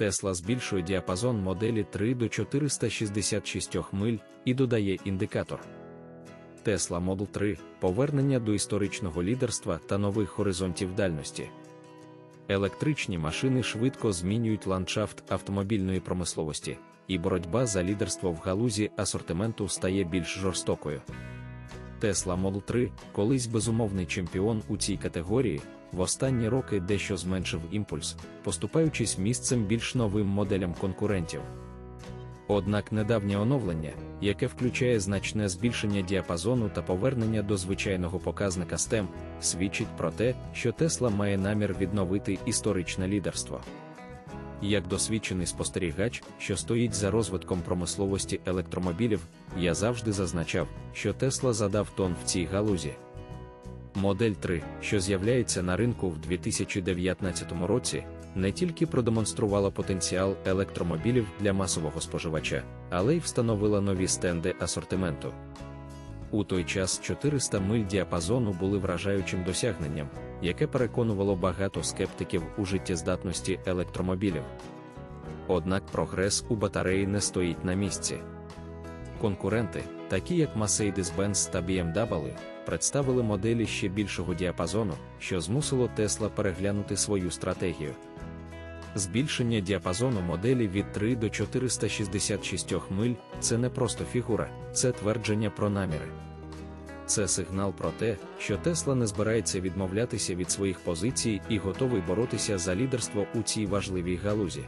Tesla збільшує діапазон моделі 3 до 466 миль і додає індикатор. Tesla Model 3 повернення до історичного лідерства та нових горизонтів дальності. Електричні машини швидко змінюють ландшафт автомобільної промисловості, і боротьба за лідерство в галузі асортименту стає більш жорстокою. Tesla Model 3, колись безумовний чемпіон у цій категорії, в останні роки дещо зменшив імпульс, поступаючись місцем більш новим моделям конкурентів. Однак недавнє оновлення, яке включає значне збільшення діапазону та повернення до звичайного показника STEM, свідчить про те, що Tesla має намір відновити історичне лідерство. Як досвідчений спостерігач, що стоїть за розвитком промисловості електромобілів, я завжди зазначав, що Tesla задав тон в цій галузі. Модель 3, що з'являється на ринку в 2019 році, не тільки продемонструвала потенціал електромобілів для масового споживача, але й встановила нові стенди асортименту. У той час 400 миль діапазону були вражаючим досягненням, яке переконувало багато скептиків у життєздатності електромобілів. Однак прогрес у батареї не стоїть на місці. Конкуренти, такі як Mercedes-Benz та BMW, представили моделі ще більшого діапазону, що змусило Tesla переглянути свою стратегію. Збільшення діапазону моделі від 3 до 466 миль це не просто фігура, це твердження про наміри. Це сигнал про те, що Тесла не збирається відмовлятися від своїх позицій і готовий боротися за лідерство у цій важливій галузі.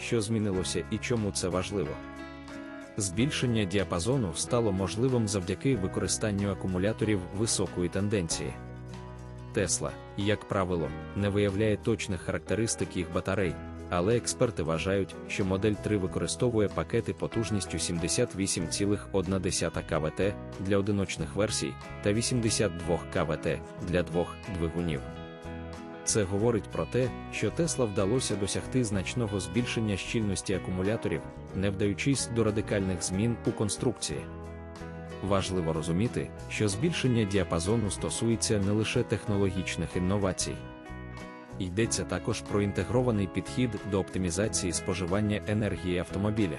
Що змінилося і чому це важливо? Збільшення діапазону стало можливим завдяки використанню акумуляторів високої тенденції. Тесла, як правило, не виявляє точних характеристик їх батарей, але експерти вважають, що модель 3 використовує пакети потужністю 78,1 КВТ для одиночних версій та 82 КВТ для двох двигунів. Це говорить про те, що Тесла вдалося досягти значного збільшення щільності акумуляторів, не вдаючись до радикальних змін у конструкції. Важливо розуміти, що збільшення діапазону стосується не лише технологічних інновацій. Йдеться також про інтегрований підхід до оптимізації споживання енергії автомобіля.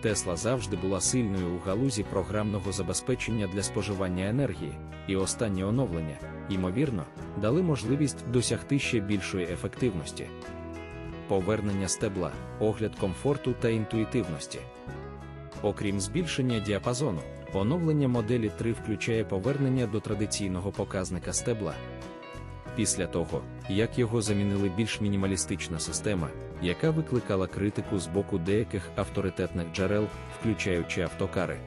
Тесла завжди була сильною у галузі програмного забезпечення для споживання енергії, і останні оновлення, ймовірно, дали можливість досягти ще більшої ефективності. Повернення стебла, огляд комфорту та інтуїтивності. Окрім збільшення діапазону, оновлення моделі 3 включає повернення до традиційного показника стебла. Після того, як його замінили більш мінімалістична система, яка викликала критику з боку деяких авторитетних джерел, включаючи автокари.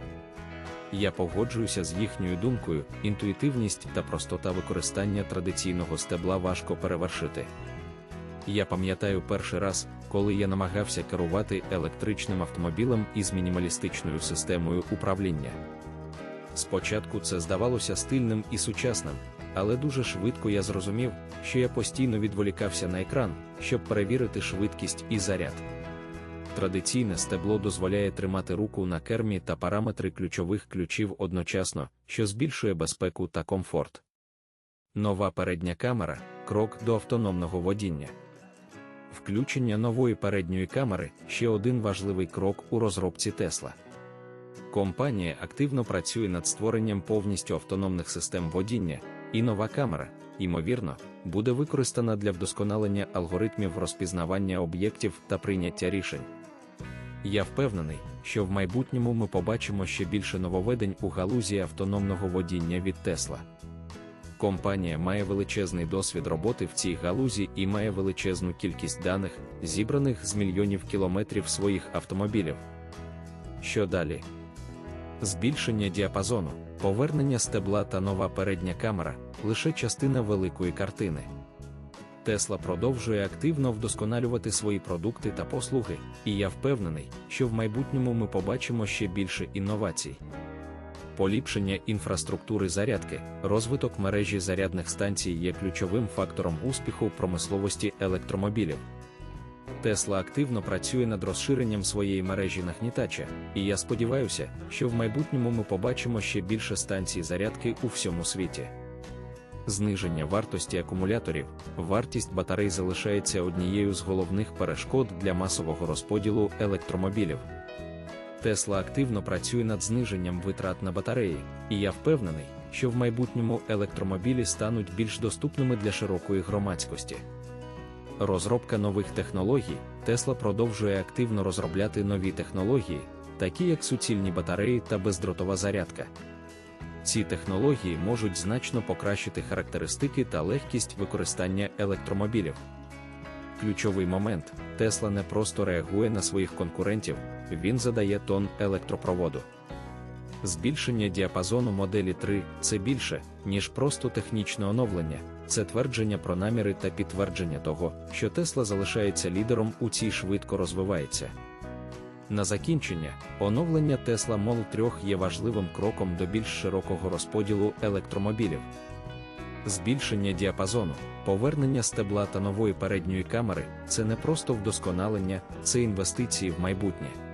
Я погоджуюся з їхньою думкою, інтуїтивність та простота використання традиційного стебла важко перевершити. Я пам'ятаю перший раз, коли я намагався керувати електричним автомобілем із мінімалістичною системою управління. Спочатку це здавалося стильним і сучасним, але дуже швидко я зрозумів, що я постійно відволікався на екран, щоб перевірити швидкість і заряд. Традиційне стебло дозволяє тримати руку на кермі та параметри ключових ключів одночасно, що збільшує безпеку та комфорт. Нова передня камера крок до автономного водіння. Включення нової передньої камери ще один важливий крок у розробці Тесла. Компанія активно працює над створенням повністю автономних систем водіння, і нова камера, ймовірно, буде використана для вдосконалення алгоритмів розпізнавання об'єктів та прийняття рішень. Я впевнений, що в майбутньому ми побачимо ще більше нововведень у галузі автономного водіння від Тесла. Компанія має величезний досвід роботи в цій галузі і має величезну кількість даних, зібраних з мільйонів кілометрів своїх автомобілів. Що далі? Збільшення діапазону, повернення стебла та нова передня камера лише частина великої картини. Тесла продовжує активно вдосконалювати свої продукти та послуги, і я впевнений, що в майбутньому ми побачимо ще більше інновацій. Поліпшення інфраструктури зарядки, розвиток мережі зарядних станцій є ключовим фактором успіху промисловості електромобілів. Тесла активно працює над розширенням своєї мережі нагнітача, і я сподіваюся, що в майбутньому ми побачимо ще більше станцій зарядки у всьому світі. Зниження вартості акумуляторів, вартість батарей залишається однією з головних перешкод для масового розподілу електромобілів. Тесла активно працює над зниженням витрат на батареї, і я впевнений, що в майбутньому електромобілі стануть більш доступними для широкої громадськості. Розробка нових технологій Тесла продовжує активно розробляти нові технології, такі як суцільні батареї та бездротова зарядка. Ці технології можуть значно покращити характеристики та легкість використання електромобілів. Ключовий момент Тесла не просто реагує на своїх конкурентів, він задає тон електропроводу. Збільшення діапазону моделі 3 це більше, ніж просто технічне оновлення, це твердження про наміри та підтвердження того, що Тесла залишається лідером у цій швидко розвивається. На закінчення, оновлення Tesla Model 3 є важливим кроком до більш широкого розподілу електромобілів. Збільшення діапазону, повернення стебла та нової передньої камери це не просто вдосконалення, це інвестиції в майбутнє.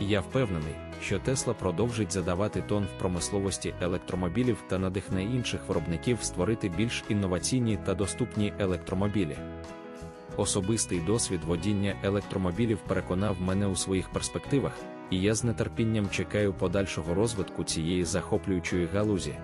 Я впевнений, що Тесла продовжить задавати тон в промисловості електромобілів та надихне інших виробників створити більш інноваційні та доступні електромобілі. Особистий досвід водіння електромобілів переконав мене у своїх перспективах, і я з нетерпінням чекаю подальшого розвитку цієї захоплюючої галузі.